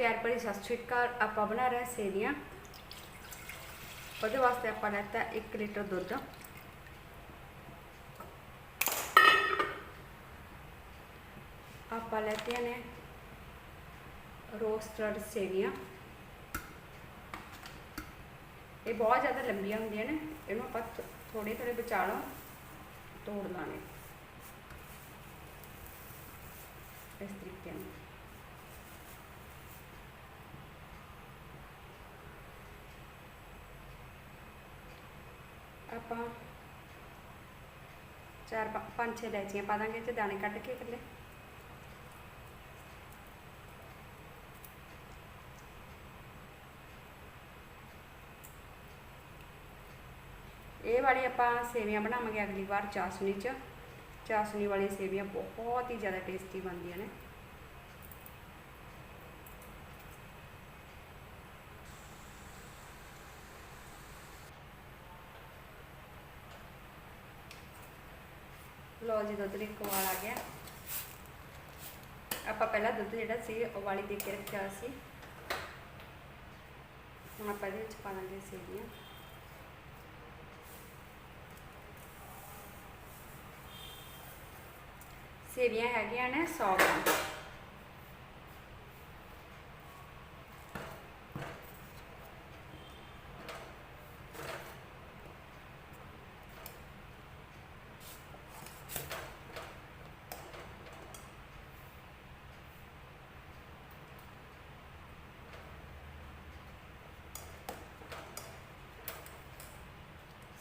ਪਿਆਰ ਭਰੀ ਸਤਿ ਸ਼੍ਰੀ ਅਕਾਲ, ਆਪਾਂ ਬਣਾ ਰਹੇ ਸੇਵੀਆਂ। ਉਹਦੇ ਵਾਸਤੇ ਆਪਾਂ ਲੈਤਾ 1 ਲੀਟਰ ਦੁੱਧ। ਆਪਾਂ ਲੈਤੀਆਂ ਨੇ ਰੋਸਟਡ ਸੇਵੀਆਂ। ਇਹ ਬਹੁਤ ਜ਼ਿਆਦਾ ਲੰਬੀਆਂ ਹੁੰਦੀਆਂ ਨੇ, ਇਹਨੂੰ ਆਪਾਂ ਥੋੜੇ ਥੋੜੇ ਵਿਚਾਲੋਂ, ਤੋੜ ਲਾਣੇ ਇਸ ਤਰੀਕੇ ਨਾਲ। ਆਪਾਂ ਚਾਰ ਪੰਜ ਛੇ ਇਲਾਇਚੀਆਂ ਪਾ ਦਾਂਗੇ ਤੇ ਦਾਣੇ ਕੱਢ ਕੇ ਇਕੱਲੇ। ਇਹ ਵਾਲੀ ਆਪਾਂ ਸੇਵੀਆਂ ਬਣਾਵਾਂਗੇ ਅਗਲੀ ਵਾਰ ਚਾਸ਼ਨੀ 'ਚ। ਚਾਸ਼ਨੀ ਵਾਲੀ ਸੇਵੀਆਂ ਬਹੁਤ ਹੀ ਜ਼ਿਆਦਾ ਟੇਸਟੀ ਬਣਦੀਆਂ ਨੇ। ਲੋ ਜੀ, ਦੁੱਧ ਦੇ ਇੱਕ ਆ ਗਿਆ। ਆਪਾਂ ਪਹਿਲਾਂ ਦੁੱਧ ਜਿਹੜਾ ਸੀ, ਉਬਾਲੀ ਦੇ ਕੇ ਰੱਖਿਆ ਸੀ। ਹੁਣ ਆਪਾਂ ਇਹਦੇ ਵਿੱਚ ਪਾ ਦਾਂਗੇ ਸੇਵੀਆਂ। ਸੇਵੀਆਂ ਹੈਗੀਆਂ ਨੇ 100 ਗ੍ਰਾਮ।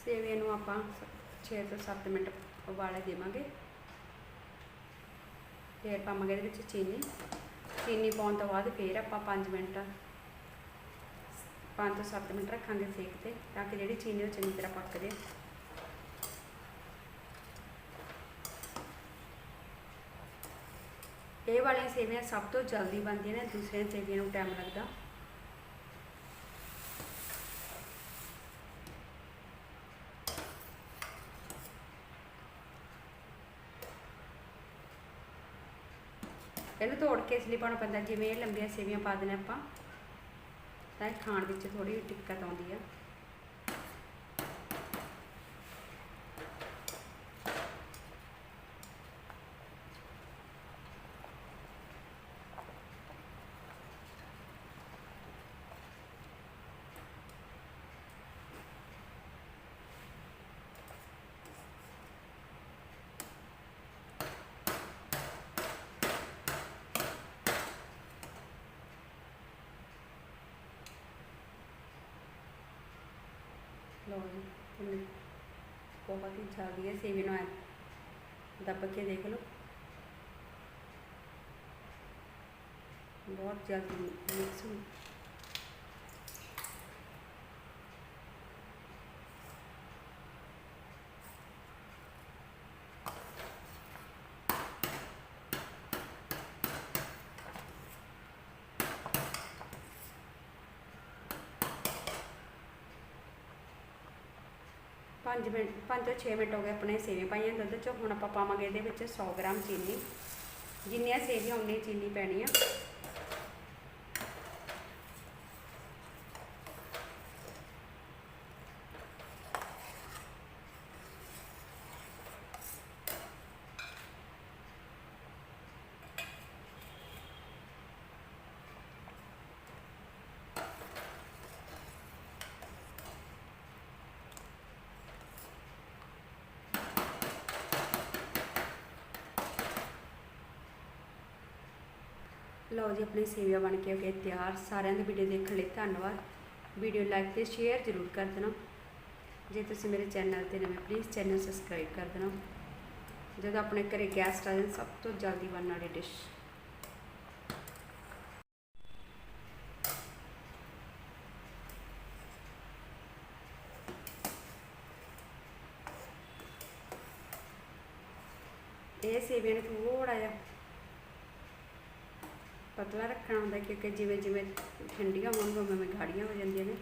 ਸੇਵੀਆਂ ਨੂੰ ਆਪਾਂ 6 ਤੋਂ 7 ਮਿੰਟ ਉਬਾਲੇ ਦੇਵਾਂਗੇ। ਫਿਰ ਪਾਵਾਂਗੇ ਇਹਦੇ ਵਿੱਚ ਚੀਨੀ। ਚੀਨੀ ਪਾਉਣ ਤੋਂ ਬਾਅਦ ਫਿਰ ਆਪਾਂ 5 ਮਿੰਟ 5 ਤੋਂ 7 ਮਿੰਟ ਰੱਖਾਂਗੇ ਸੇਕ ਤੇ, ਤਾਂ ਕਿ ਜਿਹੜੀ ਚੀਨੀ ਉਹ ਚੰਗੀ ਤਰ੍ਹਾਂ ਪੱਕ ਜੇ ਇਹ ਵਾਲੀਆਂ ਸੇਵੀਆਂ ਸਭ ਤੋਂ ਜਲਦੀ ਬਣਦੀਆਂ ਨੇ, ਦੂਸਰੀਆਂ ਸੇਵੀਆਂ ਨੂੰ ਟਾਈਮ ਲੱਗਦਾ। ਇਹਨੂੰ ਤੋੜ ਕੇ ਇਸ ਲਈ ਪਾਉਣਾ ਪੈਂਦਾ, ਜਿਵੇਂ ਇਹ ਲੰਬੀਆਂ ਸੇਵੀਆਂ ਪਾ ਦੇਣੇ ਆਪਾਂ। ਤਾਂ ਇਹ ਖਾਣ ਵਿੱਚ ਥੋੜੀ ਦਿੱਕਤ ਆਉਂਦੀ ਆ। और बहुत ही जल्दी है सेविन ऑयल दब के देख लो बहुत जल्दी मिक्स 5 ਮਿੰਟ 5 ਤੋਂ 6 ਮਿੰਟ ਹੋ ਗਏ ਆਪਣੇ ਸੇਵੇ ਪਾਈਆਂ ਦੁੱਧ 'ਚ। ਹੁਣ ਆਪਾਂ ਪਾਵਾਂਗੇ ਇਹਦੇ ਵਿੱਚ 100 ਗ੍ਰਾਮ ਚੀਨੀ। ਜਿੰਨੀਆਂ ਸੇਵੀਆਂ ਉਨੀ ਚੀਨੀ ਪੈਣੀ ਆ ਲਓ ਜੀ, ਆਪਣੀ ਸੇਵੀਆਂ ਬਣ ਕੇ ਹੋ ਗਏ ਤਿਆਰ। ਸਾਰਿਆਂ ਦੀ ਵੀਡੀਓ ਦੇਖਣ ਲਈ ਧੰਨਵਾਦ। ਵੀਡੀਓ ਲਾਈਕ ਤੇ ਸ਼ੇਅਰ ਜ਼ਰੂਰ ਕਰ ਦੇਣਾ। ਜੇ ਤੁਸੀਂ ਮੇਰੇ ਚੈਨਲ ਤੇ ਨਵੇਂ ਪਲੀਜ਼ ਚੈਨਲ ਸਬਸਕ੍ਰਾਈਬ ਕਰ ਦੇਣਾ। ਜਦੋਂ ਆਪਣੇ ਘਰੇ ਗੈਸਟ ਆ ਜਾਣ, ਸਭ ਤੋਂ ਜਲਦੀ ਬਣਨ ਵਾਲੀ ਡਿਸ਼ ਇਹ ਸੇਵੀਆਂ ਨੂੰ ਥੋੜਾ ਜਿਹਾ ਪਤਲਾ ਰੱਖਣਾ ਹੁੰਦਾ ਕਿਉਂਕਿ ਜਿਵੇਂ ਜਿਵੇਂ ਠੰਡੀਆਂ ਹੋਣਗੀਆਂ ਉਵੇਂ ਉਵੇਂ ਗਾੜੀਆਂ ਹੋ ਜਾਂਦੀਆਂ ਨੇ।